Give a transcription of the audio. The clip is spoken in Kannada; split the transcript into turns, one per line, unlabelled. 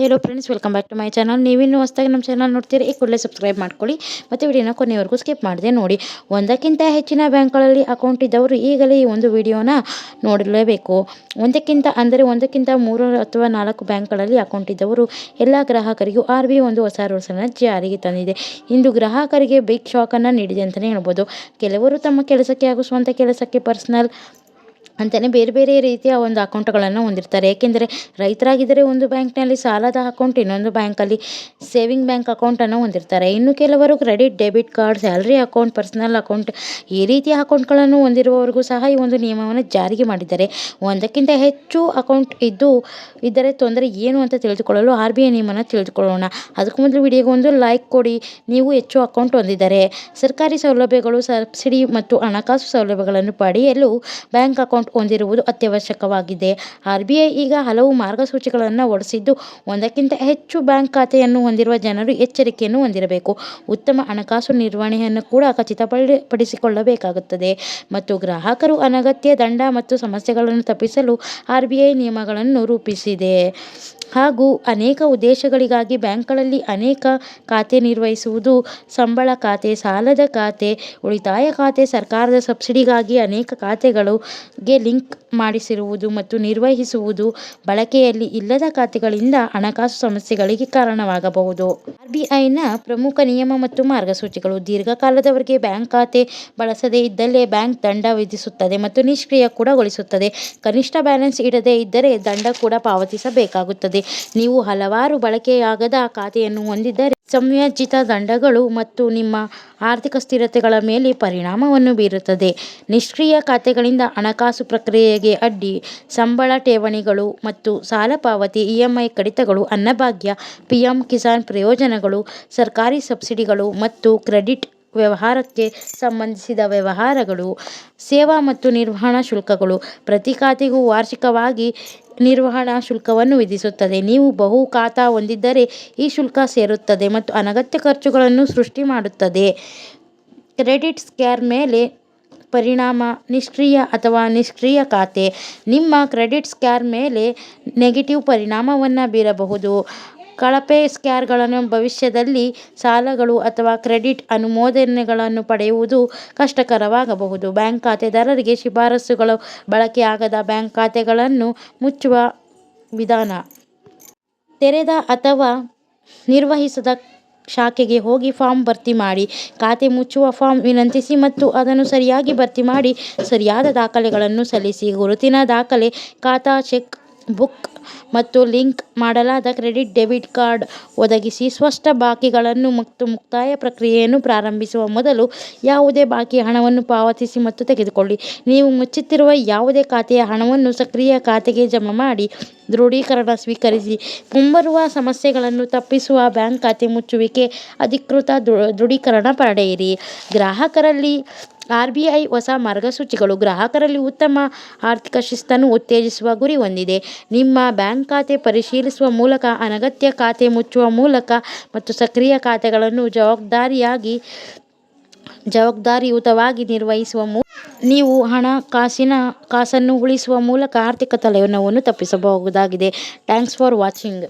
Hello friends welcome back to my channel ನೀವಿನ್ನೂ ಹೊಸದಾಗಿ ನಮ್ಮ ಚಾನಲ್ ನೋಡ್ತೀರಿ, ಈ ಕೂಡಲೇ ಸಬ್ಸ್ಕ್ರೈಬ್ ಮಾಡ್ಕೊಳ್ಳಿ. ಮತ್ತು ವಿಡಿಯೋನ ಕೊನೆವರೆಗೂ ಸ್ಕಿಪ್ ಮಾಡಿದೆ ನೋಡಿ. ಒಂದಕ್ಕಿಂತ ಹೆಚ್ಚಿನ ಬ್ಯಾಂಕ್ಗಳಲ್ಲಿ ಅಕೌಂಟ್ ಇದ್ದವರು ಈಗಲೇ ಈ ಒಂದು ವಿಡಿಯೋನ ನೋಡಲೇಬೇಕು ಒಂದಕ್ಕಿಂತ, ಅಂದರೆ ಒಂದಕ್ಕಿಂತ ಮೂರು ಅಥವಾ ನಾಲ್ಕು ಬ್ಯಾಂಕ್ಗಳಲ್ಲಿ ಅಕೌಂಟ್ ಇದ್ದವರು ಎಲ್ಲ ಗ್ರಾಹಕರಿಗೂ ಆರ್ ಬಿ ಒಂದು ಹೊಸ ರೂಲ್ಸನ್ನು ಜಾರಿಗೆ ತಂದಿದೆ. ಇಂದು ಗ್ರಾಹಕರಿಗೆ ಬಿಗ್ ಶಾಕನ್ನು ನೀಡಿದೆ ಅಂತಲೇ ಹೇಳ್ಬೋದು. ಕೆಲವರು ತಮ್ಮ ಕೆಲಸಕ್ಕೆ ಹಾಗೂ ಸ್ವಂತ ಕೆಲಸಕ್ಕೆ ಪರ್ಸ್ನಲ್ ಅಂತಲೇ ಬೇರೆ ಬೇರೆ ರೀತಿಯ ಒಂದು ಅಕೌಂಟ್ಗಳನ್ನು ಹೊಂದಿರ್ತಾರೆ. ಏಕೆಂದರೆ ರೈತರಾಗಿದ್ದರೆ ಒಂದು ಬ್ಯಾಂಕ್ನಲ್ಲಿ ಸಾಲದ ಅಕೌಂಟ್, ಇನ್ನೊಂದು ಬ್ಯಾಂಕಲ್ಲಿ ಸೇವಿಂಗ್ ಬ್ಯಾಂಕ್ ಅಕೌಂಟನ್ನು ಹೊಂದಿರ್ತಾರೆ. ಇನ್ನು ಕೆಲವರು credit, debit card, salary account, personal account ಈ ರೀತಿಯ ಅಕೌಂಟ್ಗಳನ್ನು ಹೊಂದಿರುವವರಿಗೂ ಸಹ ಈ ಒಂದು ನಿಯಮವನ್ನು ಜಾರಿಗೆ ಮಾಡಿದ್ದಾರೆ. ಒಂದಕ್ಕಿಂತ ಹೆಚ್ಚು ಅಕೌಂಟ್ ಇದ್ದು ಇದ್ದರೆ ತೊಂದರೆ ಏನು ಅಂತ ತಿಳಿದುಕೊಳ್ಳಲು ಆರ್ ಬಿ ಐ ನಿಯಮನ ತಿಳಿದುಕೊಳ್ಳೋಣ. ಅದಕ್ಕೂ ಮೊದಲು ವಿಡಿಯೋಗೆ ಒಂದು ಲೈಕ್ ಕೊಡಿ. ನೀವು ಹೆಚ್ಚು ಅಕೌಂಟ್ ಹೊಂದಿದ್ದಾರೆ ಸರ್ಕಾರಿ ಸೌಲಭ್ಯಗಳು, ಸಬ್ಸಿಡಿ ಮತ್ತು ಹಣಕಾಸು ಸೌಲಭ್ಯಗಳನ್ನು ಪಡೆಯಲು ಬ್ಯಾಂಕ್ ಅಕೌಂಟ್ ಹೊಂದಿರುವುದು ಅತ್ಯವಶ್ಯಕವಾಗಿದೆ. ಆರ್ ಬಿ ಐ ಈಗ ಹಲವು ಮಾರ್ಗಸೂಚಿಗಳನ್ನು ಹೊರಡಿಸಿದ್ದು ಒಂದಕ್ಕಿಂತ ಹೆಚ್ಚು ಬ್ಯಾಂಕ್ ಖಾತೆಯನ್ನು ಹೊಂದಿರುವ ಜನರು ಎಚ್ಚರಿಕೆಯನ್ನು ಹೊಂದಿರಬೇಕು. ಉತ್ತಮ ಹಣಕಾಸು ನಿರ್ವಹಣೆಯನ್ನು ಕೂಡ ಖಚಿತಪಡಿಸಿಕೊಳ್ಳಬೇಕಾಗುತ್ತದೆ. ಮತ್ತು ಗ್ರಾಹಕರು ಅನಗತ್ಯ ದಂಡ ಮತ್ತು ಸಮಸ್ಯೆಗಳನ್ನು ತಪ್ಪಿಸಲು ಆರ್ ಬಿ ಐ ನಿಯಮಗಳನ್ನು ರೂಪಿಸಿದೆ. ಹಾಗೂ ಅನೇಕ ಉದ್ದೇಶಗಳಿಗಾಗಿ ಬ್ಯಾಂಕ್ಗಳಲ್ಲಿ ಅನೇಕ ಖಾತೆ ನಿರ್ವಹಿಸುವುದು, ಸಂಬಳ ಖಾತೆ, ಸಾಲದ ಖಾತೆ, ಉಳಿತಾಯ ಖಾತೆ, ಸರ್ಕಾರದ ಸಬ್ಸಿಡಿಗಾಗಿ ಅನೇಕ ಖಾತೆಗಳಿಗೆ ಲಿಂಕ್ ಮಾಡಿಸಿರುವುದು ಮತ್ತು ನಿರ್ವಹಿಸುವುದು ಬಳಕೆಯಲ್ಲಿ ಇಲ್ಲದ ಖಾತೆಗಳಿಂದ ಹಣಕಾಸು ಸಮಸ್ಯೆಗಳಿಗೆ ಕಾರಣವಾಗಬಹುದು. ಆರ್ಬಿಐನ ಪ್ರಮುಖ ನಿಯಮ ಮತ್ತು ಮಾರ್ಗಸೂಚಿಗಳು ದೀರ್ಘಕಾಲದವರೆಗೆ ಬ್ಯಾಂಕ್ ಖಾತೆ ಬಳಸದೇ ಇದ್ದಲ್ಲಿ ಬ್ಯಾಂಕ್ ದಂಡ ವಿಧಿಸುತ್ತದೆ ಮತ್ತು ನಿಷ್ಕ್ರಿಯ ಕೂಡ ಗೊಳಿಸುತ್ತದೆ. ಕನಿಷ್ಠ ಬ್ಯಾಲೆನ್ಸ್ ಇಡದೇ ಇದ್ದರೆ ದಂಡ ಕೂಡ ಪಾವತಿಸಬೇಕಾಗುತ್ತದೆ. ನೀವು ಹಲವಾರು ಬಳಕೆಯಾಗದ ಖಾತೆಯನ್ನು ಹೊಂದಿದ್ದರೆ ಸಂಯೋಜಿತ ದಂಡಗಳು ಮತ್ತು ನಿಮ್ಮ ಆರ್ಥಿಕ ಸ್ಥಿರತೆಗಳ ಮೇಲೆ ಪರಿಣಾಮವನ್ನು ಬೀರುತ್ತದೆ. ನಿಷ್ಕ್ರಿಯ ಖಾತೆಗಳಿಂದ ಹಣಕಾಸು ಪ್ರಕ್ರಿಯೆಗೆ ಅಡ್ಡಿ, ಸಂಬಳ ಠೇವಣಿಗಳು ಮತ್ತು ಸಾಲ ಪಾವತಿ ಇಎಂಐ ಕಡಿತಗಳು ಅನ್ನಭಾಗ್ಯ ಪಿಎಂ ಕಿಸಾನ್ ಪ್ರಯೋಜನಗಳು, ಸರ್ಕಾರಿ ಸಬ್ಸಿಡಿಗಳು ಮತ್ತು ಕ್ರೆಡಿಟ್ ವ್ಯವಹಾರಕ್ಕೆ ಸಂಬಂಧಿಸಿದ ವ್ಯವಹಾರಗಳು, ಸೇವಾ ಮತ್ತು ನಿರ್ವಹಣಾ ಶುಲ್ಕಗಳು ಪ್ರತಿ ಖಾತೆಗೂ ವಾರ್ಷಿಕವಾಗಿ ನಿರ್ವಹಣಾ ಶುಲ್ಕವನ್ನು ವಿಧಿಸುತ್ತದೆ. ನೀವು ಬಹು ಖಾತಾ ಹೊಂದಿದ್ದರೆ ಈ ಶುಲ್ಕ ಸೇರುತ್ತದೆ ಮತ್ತು ಅನಗತ್ಯ ಖರ್ಚುಗಳನ್ನು ಸೃಷ್ಟಿ ಮಾಡುತ್ತದೆ. ಕ್ರೆಡಿಟ್ ಸ್ಕೋರ್ ಮೇಲೆ ಪರಿಣಾಮ, ನಿಷ್ಕ್ರಿಯ ಅಥವಾ ನಿಷ್ಕ್ರಿಯ ಖಾತೆ. ನಿಮ್ಮ ಕ್ರೆಡಿಟ್ ಸ್ಕ್ಯಾರ್ ಮೇಲೆ ನೆಗೆಟಿವ್ ಪರಿಣಾಮವನ್ನು ಬೀರಬಹುದು. ಕಳಪೆ ಸ್ಕೋರ್ಗಳನ್ನು ಭವಿಷ್ಯದಲ್ಲಿ ಸಾಲಗಳು ಅಥವಾ ಕ್ರೆಡಿಟ್ ಅನುಮೋದನೆಗಳನ್ನು ಪಡೆಯುವುದು ಕಷ್ಟಕರವಾಗಬಹುದು. ಬ್ಯಾಂಕ್ ಖಾತೆದಾರರಿಗೆ ಶಿಫಾರಸುಗಳು ಬಳಕೆಯಾಗದ ಬ್ಯಾಂಕ್ ಖಾತೆಗಳನ್ನು ಮುಚ್ಚುವ ವಿಧಾನ. ತೆರೆದ ಅಥವಾ ನಿರ್ವಹಿಸದ ಶಾಖೆಗೆ ಹೋಗಿ ಫಾರ್ಮ್ ಭರ್ತಿ ಮಾಡಿ. ಖಾತೆ ಮುಚ್ಚುವ ಫಾರ್ಮ್ ವಿನಂತಿಸಿ ಮತ್ತು ಅದನ್ನು ಸರಿಯಾಗಿ ಭರ್ತಿ ಮಾಡಿ. ಸರಿಯಾದ ದಾಖಲೆಗಳನ್ನು ಸಲ್ಲಿಸಿ. ಗುರುತಿನ ದಾಖಲೆ, ಖಾತಾ ಚೆಕ್ ಬುಕ್ ಮತ್ತು ಲಿಂಕ್ ಮಾಡಲಾದ ಕ್ರೆಡಿಟ್ ಡೆಬಿಟ್ ಕಾರ್ಡ್ ಒದಗಿಸಿ ಸ್ಪಷ್ಟ ಬಾಕಿಗಳನ್ನು ಮತ್ತು ಮುಕ್ತಾಯ ಪ್ರಕ್ರಿಯೆಯನ್ನು ಪ್ರಾರಂಭಿಸುವ ಮೊದಲು ಯಾವುದೇ ಬಾಕಿ ಹಣವನ್ನು ಪಾವತಿಸಿ ಮತ್ತು ತೆಗೆದುಕೊಳ್ಳಿ. ನೀವು ಮುಚ್ಚುತ್ತಿರುವ ಯಾವುದೇ ಖಾತೆಯ ಹಣವನ್ನು ಸಕ್ರಿಯ ಖಾತೆಗೆ ಜಮಾ ಮಾಡಿ, ದೃಢೀಕರಣ ಸ್ವೀಕರಿಸಿ. ಮುಂಬರುವ ಸಮಸ್ಯೆಗಳನ್ನು ತಪ್ಪಿಸುವ ಬ್ಯಾಂಕ್ ಖಾತೆ ಮುಚ್ಚುವಿಕೆ ಅಧಿಕೃತ ದೃಢೀಕರಣ ಪಡೆಯಿರಿ. ಗ್ರಾಹಕರಲ್ಲಿ ಆರ್ ಬಿ ಐ ಹೊಸ ಮಾರ್ಗಸೂಚಿಗಳು ಗ್ರಾಹಕರಲ್ಲಿ ಉತ್ತಮ ಆರ್ಥಿಕ ಶಿಸ್ತನ್ನು ಉತ್ತೇಜಿಸುವ ಗುರಿ ಹೊಂದಿದೆ. ನಿಮ್ಮ ಬ್ಯಾಂಕ್ ಖಾತೆ ಪರಿಶೀಲಿಸುವ ಮೂಲಕ, ಅನಗತ್ಯ ಖಾತೆ ಮುಚ್ಚುವ ಮೂಲಕ ಮತ್ತು ಸಕ್ರಿಯ ಖಾತೆಗಳನ್ನು ಜವಾಬ್ದಾರಿಯಾಗಿ, ಜವಾಬ್ದಾರಿಯುತವಾಗಿ ನಿರ್ವಹಿಸುವ ಮೂ, ನೀವು ಹಣಕಾಸಿನ ಕಾಸನ್ನು ಉಳಿಸುವ ಮೂಲಕ ಆರ್ಥಿಕ ತಲೆನೋವನ್ನು ತಪ್ಪಿಸಬಹುದಾಗಿದೆ. Thanks for watching.